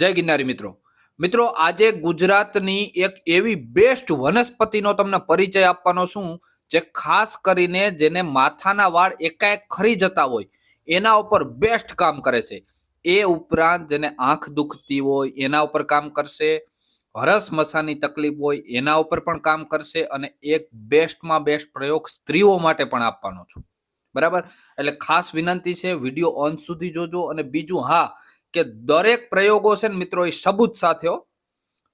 જય ગિરનારી મિત્રો. મિત્રો, આજે ગુજરાતની એક એવી બેસ્ટ વનસ્પતિનો તમને પરિચય આપવાનો છું, જે ખાસ કરીને જેને માથાના વાળ એકાએક ખરી જતા હોય, એના ઉપર બેસ્ટ કામ કરે છે. એ ઉપરાંત જેને આંખ દુખતી હોય, એના ઉપર કામ કરશે. હરસ મસાની તકલીફ હોય, એના ઉપર પણ કામ કરશે અને એક બેસ્ટમાં બેસ્ટ પ્રયોગ સ્ત્રીઓ માટે પણ આપવાનો છું. બરાબર? એટલે ખાસ વિનંતી છે, વીડિયો અંત સુધી જોજો અને બીજું હા કે દરેક પ્રયોગો છે ને મિત્રો એ સબૂત સાથે હો.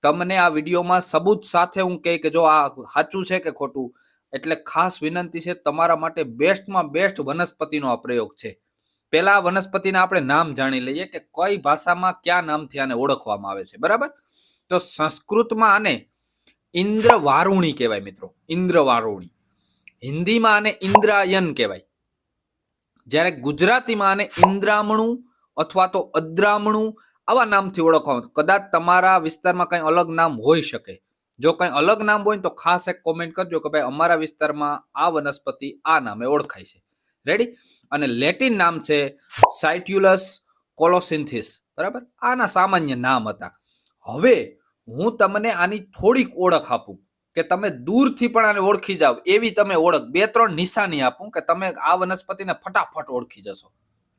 તમને આ વિડીયોમાં સબૂત સાથે હું કહે કે જો આ સાચું છે કે ખોટું? એટલે ખાસ વિનંતી છે તમારા માટે બેસ્ટમાં બેસ્ટ વનસ્પતિનો આ પ્રયોગ છે. પહેલા વનસ્પતિના આપણે નામ જાણી લઈએ કે કઈ ભાષામાં કયા નામથી આને ઓળખવામાં આવે છે, બરાબર? તો સંસ્કૃતમાં આને ઇન્દ્ર વારુણી કહેવાય મિત્રો ઇન્દ્ર વારુણી હિન્દીમાં આને ઇન્દ્રાયન કહેવાય. જ્યારે ગુજરાતીમાં આને ઇન્દ્રામણું અથવા તો અદ્રામણું આવા નામથી ઓળખવામાં કદાચ તમારા વિસ્તારમાં કંઈ અલગ નામ હોઈ શકે. જો કંઈ અલગ નામ હોય તો ખાસ એક કોમેન્ટ કરજો કે ભાઈ અમારા વિસ્તારમાં આ વનસ્પતિ આ નામે ઓળખાય છે. રેડી અને લેટિન નામ છે સાઇટ્યુલસ કોલોસિન્થિસ બરાબર? આના સામાન્ય નામ હતા. હવે હું તમને આની થોડીક ઓળખ આપું કે તમે દૂરથી પણ આને ઓળખી જાવ. એવી તમે ઓળખ. બે ત્રણ નિશાની આપું કે તમે આ વનસ્પતિને ફટાફટ ઓળખી જશો.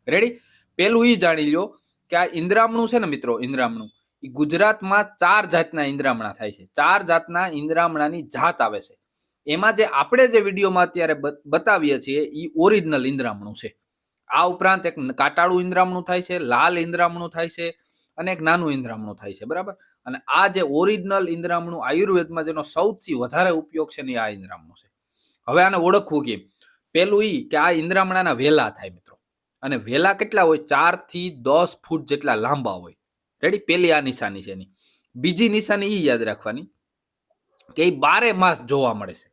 રેડી પેલું એ જાણી લ્યો કે આ ઇન્દ્રામણું છે ને મિત્રો, ઇન્દ્રામણું ગુજરાતમાં ચાર જાતના ઇન્દ્રામણા થાય છે. ચાર જાતના ઇન્દ્રામણાની જાત આવે છે. એમાં જે આપણે જે વિડીયોમાં અત્યારે બતાવીએ છીએ એ ઓરિજિનલ ઇન્દ્રામણું છે. આ ઉપરાંત એક કાટાળું ઇન્દ્રામણું થાય છે, લાલ ઇન્દ્રામણું થાય છે અને એક નાનું ઇન્દ્રામણું થાય છે, બરાબર? અને આ જે ઓરિજિનલ ઇન્દ્રામણું આયુર્વેદમાં જેનો સૌથી વધારે ઉપયોગ છે ને આ ઇન્દ્રામણું છે. હવે આને ઓળખવું કેમ? પેલું એ કે આ ઇન્દ્રામણાના વેલા થાય અને વેલા કેટલા હોય? ચારથી દસ ફૂટ જેટલા લાંબા હોય. રેડી પેલી આ નિશાની છે એની. બીજી નિશાની એ યાદ રાખવાની કે એ બારે માસ જોવા મળે છે.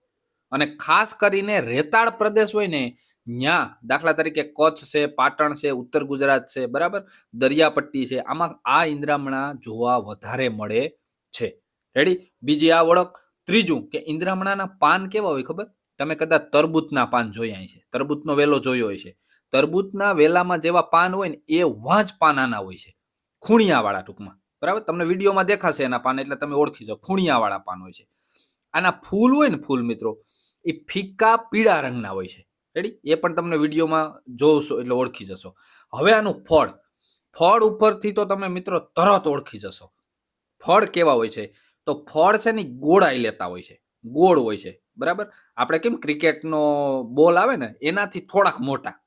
અને ખાસ કરીને રેતાળ પ્રદેશ હોય ને ત્યાં દાખલા તરીકે કચ્છ છે, પાટણ છે, ઉત્તર ગુજરાત છે, બરાબર? દરિયાપટ્ટી છે, આમાં આ ઇન્દ્રામણા જોવા વધારે મળે છે. રેડી બીજી આ ઓળખ. ત્રીજું કે ઇન્દ્રામણાના પાન કેવા હોય ખબર? તમે કદાચ તરબૂચના પાન જોયા છે તરબૂચનો વેલો જોયો હોય છે તરબૂચના વેલામાં જેવા પાન હોય ને એ વાંચ પાનાના હોય છે. ખૂણિયાવાળા ટૂંકમાં. બરાબર? તમને વિડીયોમાં દેખાશે એના પાન એટલે તમે ઓળખી જાઓ. ખૂણિયાવાળા પાન હોય છે. આના ફૂલ હોય ને ફૂલ મિત્રો, એ ફિક્કા પીળા રંગના હોય છે. રેડી એ પણ તમને વિડીયોમાં જોશો એટલે ઓળખી જશો. હવે આનું ફળ. ફળ ઉપરથી તો તમે મિત્રો તરત ઓળખી જશો. ફળ કેવા હોય છે? તો ફળ છે ને ગોળાઈ લેતા હોય છે. ગોળ હોય છે. બરાબર? આપણે કેમ ક્રિકેટનો બોલ આવે ને, એનાથી થોડાક મોટા.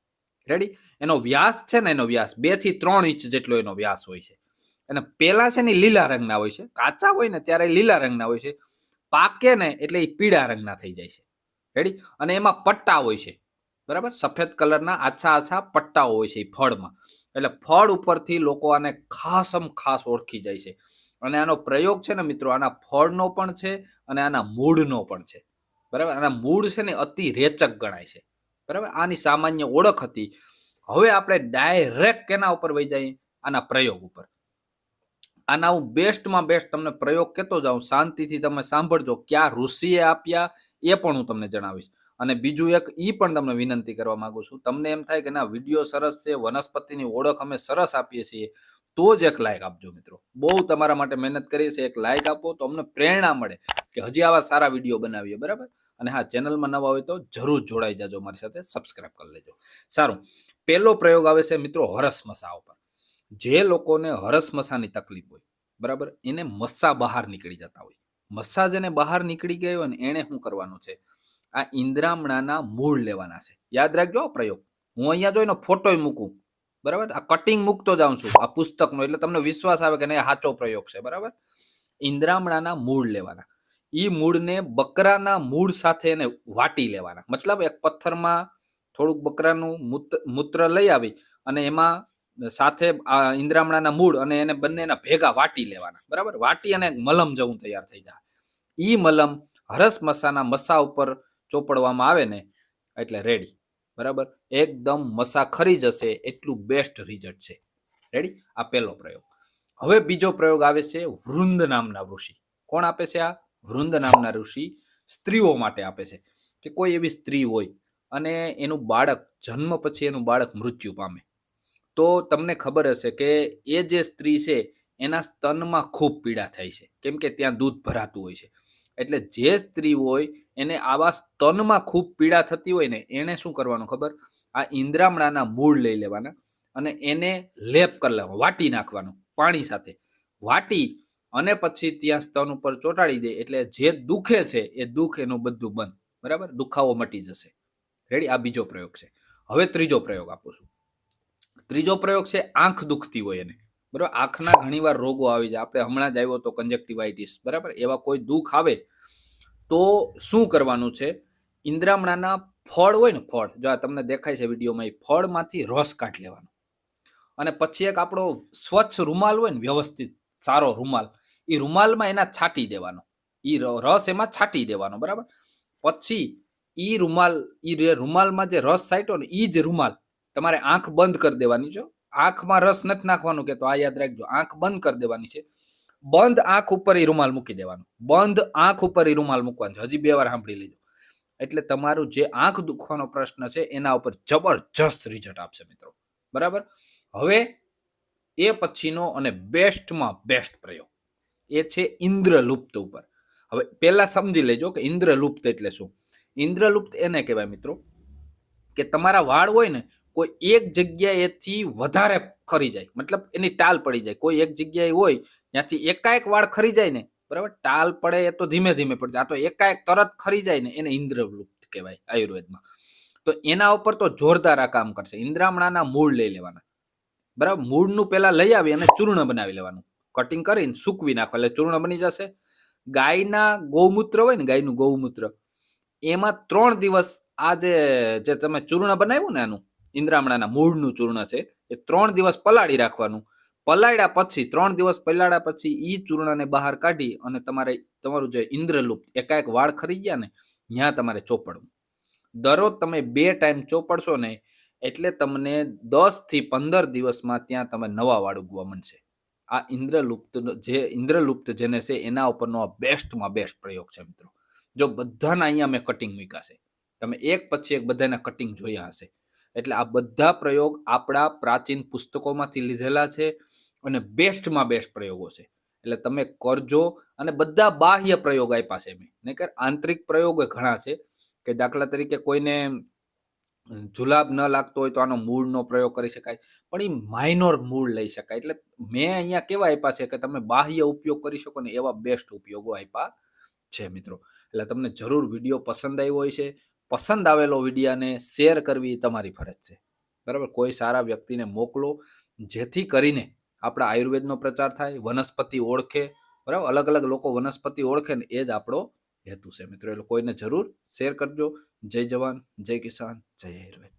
રેડી એનો વ્યાસ છે ને એનો વ્યાસ બેથી ત્રણ ઇંચ જેટલો એનો વ્યાસ હોય છે. અને પેલા છે ને લીલા રંગના હોય છે. કાચા હોય ને ત્યારે લીલા રંગના હોય છે. પાકે ને એટલે એ પીળા રંગના થઈ જાય છે. રેડી અને એમાં પટ્ટા હોય છે. બરાબર? સફેદ કલરના આછા આછા પટ્ટાઓ હોય છે એ ફળમાં. એટલે ફળ ઉપરથી લોકો આને ખાસમ ખાસ ઓળખી જાય છે. અને આનો પ્રયોગ છે ને મિત્રો આના ફળનો પણ છે અને આના મૂળનો પણ છે. બરાબર? આના મૂળ છે ને અતિ રેચક ગણાય છે. બરાબર? આની સામાન્ય ઓળખ હતી. હવે આપણે ડાયરેક્ટ કેના ઉપર વહી જઈએ? આના પ્રયોગ ઉપર. આના હું બેસ્ટમાં બેસ્ટ તમને પ્રયોગ કહેતો જાઉં. શાંતિથી તમે સાંભળજો. ક્યાં ઋષિએ આપ્યા એ પણ હું તમને જણાવીશ. અને બીજું એક ઈ પણ તમને વિનંતી કરવા માંગુ છું. તમને એમ થાય કે ના, વીડિયો સરસ છે, વનસ્પતિની ઓળખ અમે સરસ આપીએ છીએ, તો જ એક લાઈક આપજો મિત્રો. બહુ તમારા માટે મહેનત કરીએ છીએ. એક લાઈક આપો તો અમને પ્રેરણા મળે કે હજી આવા સારા વીડિયો બનાવીએ. બરાબર? અને હા, ચેનલમાં નવા હોય તો જરૂર જોડાઈ જાજો મારી સાથે. સબસ્ક્રાઇબ કરી લેજો. સારું. પહેલો પ્રયોગ આવે છે મિત્રો હરસ મસા ઉપર. જે લોકોને હરસ મસાની તકલીફ હોય, બરાબર? એને મસ્સા બહાર નીકળી જતા હોય. મસ્સા જેને બહાર નીકળી ગયો હોય ને એણે શું કરવાનું છે? આ ઇન્દ્રામણાના મૂળ લેવાના છે. યાદ રાખજો પ્રયોગ. હું અહીંયા જોઈને ફોટોય મૂકું. બરાબર? આ કટિંગ મૂકતો જાઉં છું. આ પુસ્તકનો. એટલે તમને વિશ્વાસ આવે કે નહીં સાચો પ્રયોગ છે. બરાબર? ઇન્દ્રામણાના મૂળ લેવાના. ઈ મૂળને બકરાના મૂળ સાથે એને વાટી લેવાના. મતલબ એક પથ્થરમાં થોડુંક બકરાનું મૂત- મૂત્ર લઈ આવી અને એમાં સાથે આ ઇન્દ્રામણાના મૂળ અને એને બંનેના ભેગા વાટી લેવાના. બરાબર? વાટી અને મલમ જેવું તૈયાર થઈ જાય. ઈ મલમ હરસ મસાના મસા ઉપર ચોપડવામાં આવે ને એટલે રેડી બરાબર? એકદમ મસા ખરી જશે એટલું બેસ્ટ રિઝલ્ટ છે. રેડી આ પહેલો પ્રયોગ. હવે બીજો પ્રયોગ આવે છે વૃંદ નામના ઋષિ. કોણ આપે છે આ? વૃંદ નામના ઋષિ સ્ત્રીઓ માટે આપે છે કે કોઈ એવી સ્ત્રી હોય અને એનું બાળક, જન્મ પછી એનું બાળક મૃત્યુ પામે. તો તમને ખબર હશે કે એ જે સ્ત્રી છે, એના સ્તનમાં ખૂબ પીડા થાય છે. કેમ કે ત્યાં દૂધ ભરાતું હોય છે. એટલે જે સ્ત્રી હોય, એને આવા સ્તનમાં ખૂબ પીડા થતી હોય ને, એને શું કરવાનું ખબર? આ ઇન્દ્રામણાના મૂળ લઈ લેવાના અને એને લેપ કરી લેવાનું, વાટી નાખવાનું, પાણી સાથે. વાટી અને પછી ત્યાં સ્તન ઉપર ચોંટાડી દે એટલે જે દુખે છે એ દુઃખ એનું બધું બંધ. બરાબર? દુખાવો મટી જશે. રેડી આ બીજો પ્રયોગ છે. હવે ત્રીજો પ્રયોગ આપું છું. ત્રીજો પ્રયોગ છે આંખ દુખતી હોય એને. બરાબર? આંખના ઘણીવાર રોગો આવી જાય. આપણે હમણાં જ આવ્યો તો કંજક્ટિવાઇટિસ બરાબર? એવા કોઈ દુઃખ આવે તો શું કરવાનું છે? ઇન્દ્રામણાના ફળ હોય ને ફળ, જો આ તમને દેખાય છે વિડીયોમાં, એ ફળમાંથી રસ કાઢી લેવાનો. અને પછી એક આપણો સ્વચ્છ રૂમાલ હોય ને વ્યવસ્થિત સારો રૂમાલ. એ રૂમાલમાં એના છાંટી દેવાનો. એ રસ એમાં છાંટી દેવાનો, બરાબર? પછી એ રૂમાલ એ રૂમાલમાં જે રસ સાઈટો ને એ જ રૂમાલ તમારે આંખ બંધ કરી દેવાની છે. આંખમાં રસ નથી નાખવાનું કે તો, આ યાદ રાખજો, આંખ બંધ કરી દેવાની છે. બંધ આંખ ઉપર એ રૂમાલ મૂકી દેવાનો. બંધ આંખ ઉપર એ રૂમાલ મૂકવાનો છે. હજી બે વાર સાંભળી લેજો. એટલે તમારું જે આંખ દુખવાનો પ્રશ્ન છે, એના ઉપર જબરજસ્ત રિઝલ્ટ આપશે મિત્રો. બરાબર? હવે એ પછીનો અને બેસ્ટમાં બેસ્ટ પ્રયોગ. એ છે ઇન્દ્રલુપ્ત ઉપર. હવે પહેલાં સમજી લેજો કે ઇન્દ્રલુપ્ત એટલે શું? ઇન્દ્રલુપ્ત એને કહેવાય મિત્રો કે તમારા વાળ હોય ને, કોઈ એક જગ્યાએથી વધારે ખરી જાય. મતલબ એની ટાલ પડી જાય. કોઈ એક જગ્યાએ હોય, ત્યાંથી એકાએક વાળ ખરી જાય ને, બરાબર? ટાલ પડે એ તો ધીમે ધીમે પડે આ તો એકાએક તરત ખરી જાય ને, એને ઇન્દ્રલુપ્ત કહેવાય આયુર્વેદમાં. તો એના ઉપર તો જોરદાર આ કામ કરશે. ઇન્દ્રામણાના મૂળ લઈ લેવાના. બરાબર? મૂળનું પહેલા લઈ આવી અને ચૂર્ણ બનાવી લેવાનું. કટિંગ કરીને સૂકવી નાખવા એટલે ચૂર્ણ બની જશે. ગાયના ગૌમૂત્ર હોય ને, ગાયનું ગૌમૂત્ર, એમાં ત્રણ દિવસ આ જે જે તમે ચૂર્ણ બનાવ્યું ને આનું, ઇન્દ્રામણાના મૂળનું ચૂર્ણ છે, એ ત્રણ દિવસ પલાળી રાખવાનું. પલાળ્યા પછી, ત્રણ દિવસ પલાળ્યા પછી એ ચૂર્ણને બહાર કાઢી અને તમારે, તમારું જે ઇન્દ્રલુપ્ત એકાએક વાળ ખરી ગયા ને ત્યાં તમારે ચોપડવું. દરરોજ તમે બે ટાઈમ ચોપડશો ને એટલે તમને દસથી પંદર દિવસમાં ત્યાં તમે નવા વાળું ગુવા મળશે આ ઇન્દ્રલુપ્ત જે ઇન્દ્રલુપ્ત જેને છે એના ઉપરનો આ બેસ્ટમાં બેસ્ટ પ્રયોગ છે મિત્રો. જો બધાના અહીંયા મેં કટિંગ મૂક્યા તમે એક પછી એક બધાના કટિંગ જોયા હશે. એટલે આ બધા પ્રયોગ આપણા પ્રાચીન પુસ્તકોમાંથી લીધેલા છે અને બેસ્ટમાં બેસ્ટ પ્રયોગો છે. એટલે તમે કરજો અને બધા બાહ્ય પ્રયોગ આપ્યા છે મેં. નહીતર આંતરિક પ્રયોગો ઘણા છે કે દાખલા તરીકે કોઈને જુલાબ ન લાગતો હોય તો આનો મૂળનો પ્રયોગ કરી શકાય. પણ એ માઇનોર મૂળ લઈ શકાય. એટલે મેં અહીંયા કેવા આપ્યા છે કે તમે બાહ્ય ઉપયોગ કરી શકો ને એવા બેસ્ટ ઉપયોગો આપ્યા છે મિત્રો. એટલે તમને જરૂર વીડિયો પસંદ આવ્યો હોય છે પસંદ આવેલો વિડીયાને શેર કરવી તમારી ફરજ છે. બરાબર? કોઈ સારા વ્યક્તિને મોકલો, જેથી કરીને આપણા આયુર્વેદનો પ્રચાર થાય, વનસ્પતિ ઓળખે. બરાબર? અલગ અલગ લોકો વનસ્પતિ ઓળખે ને એ જ આપણો હેતુ છે. મિત્રો એટલે કોઈને જરૂર શેર કરજો. જય જવાન જય કિસાન જય આયુર્વેદ